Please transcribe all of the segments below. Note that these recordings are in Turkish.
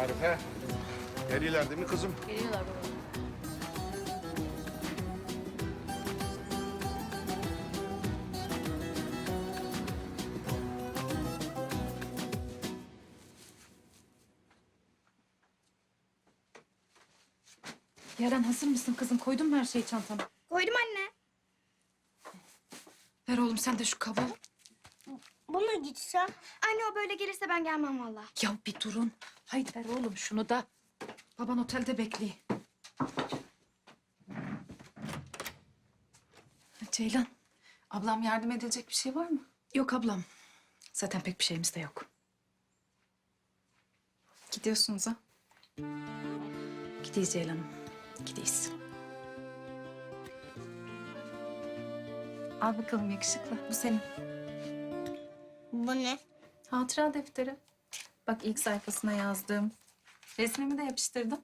Arife. Geliyorlar değil mi kızım? Geliyorlar baba. Yaren hazır mısın kızım? Koydun mu her şeyi çantana? Koydum anne. Ver oğlum sen de şu kaba. Buna gitsem? Anne o böyle gelirse ben gelmem valla. Ya bir durun. Haydi ver oğlum şunu da. Baban otelde bekliyor. Ceylan. Ablam yardım edilecek bir şey var mı? Yok ablam. Zaten pek bir şeyimiz de yok. Gidiyorsunuz ha? Gideyiz Ceylan'ım. Gideyiz. Al bakalım yakışıklı. Bu senin. Bu ne? Hatıra defteri. Bak ilk sayfasına yazdım. Resmimi de yapıştırdım.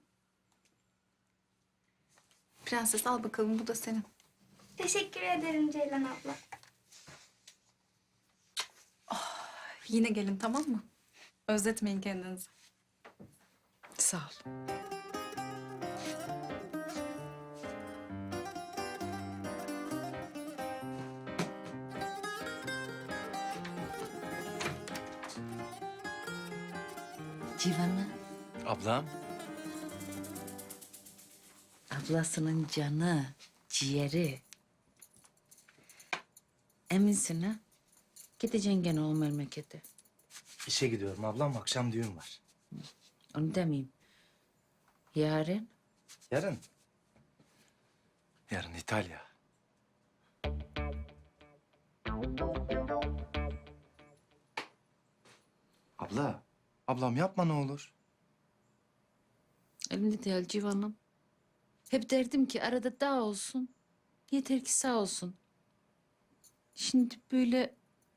Prenses al bakalım bu da senin. Teşekkür ederim Ceylan abla. Yine gelin tamam mı? Özletmeyin kendinizi. Sağ ol. Civan'ı Ablam. ablasının canı, ciğeri. Eminsin ha? Gideceksin gene o memlekete. İşe gidiyorum ablam. Akşam düğün var. Onu demeyeyim. Yarın Yarın. Yarın İtalya. Abla. Ablam yapma ne olur. elimde değil Civan'ım. Hep derdim ki arada dağ olsun. Yeter ki sağ olsun. Şimdi böyle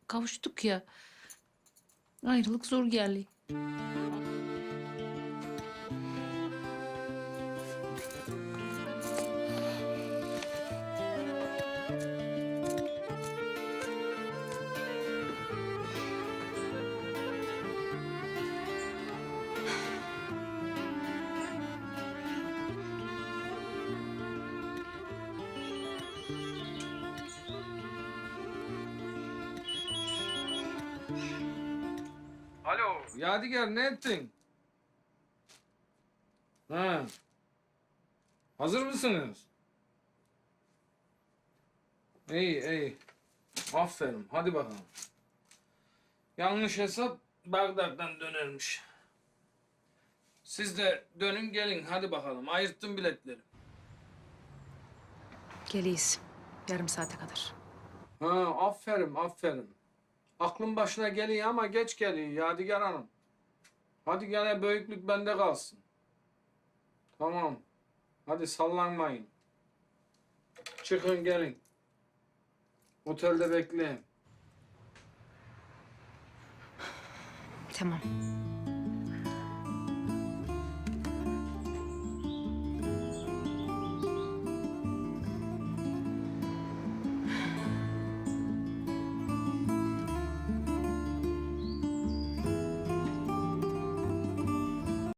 kavuştuk ya. Ayrılık zor geldi. Yadigar ne ettin? Ha. Hazır mısınız? İyi, iyi. Aferin, hadi bakalım. Yanlış hesap Bağdat'tan dönermiş. Siz de dönün gelin, hadi bakalım. Ayırttım biletleri. Geliyiz. Yarım saate kadar. Ha, aferin, aferin. Aklın başına geliyor ama geç geliyor Yadigar Hanım. Hadi gene büyüklük bende kalsın. Tamam. Hadi sallanmayın. Çıkın gelin. Otelde bekleyin. Tamam.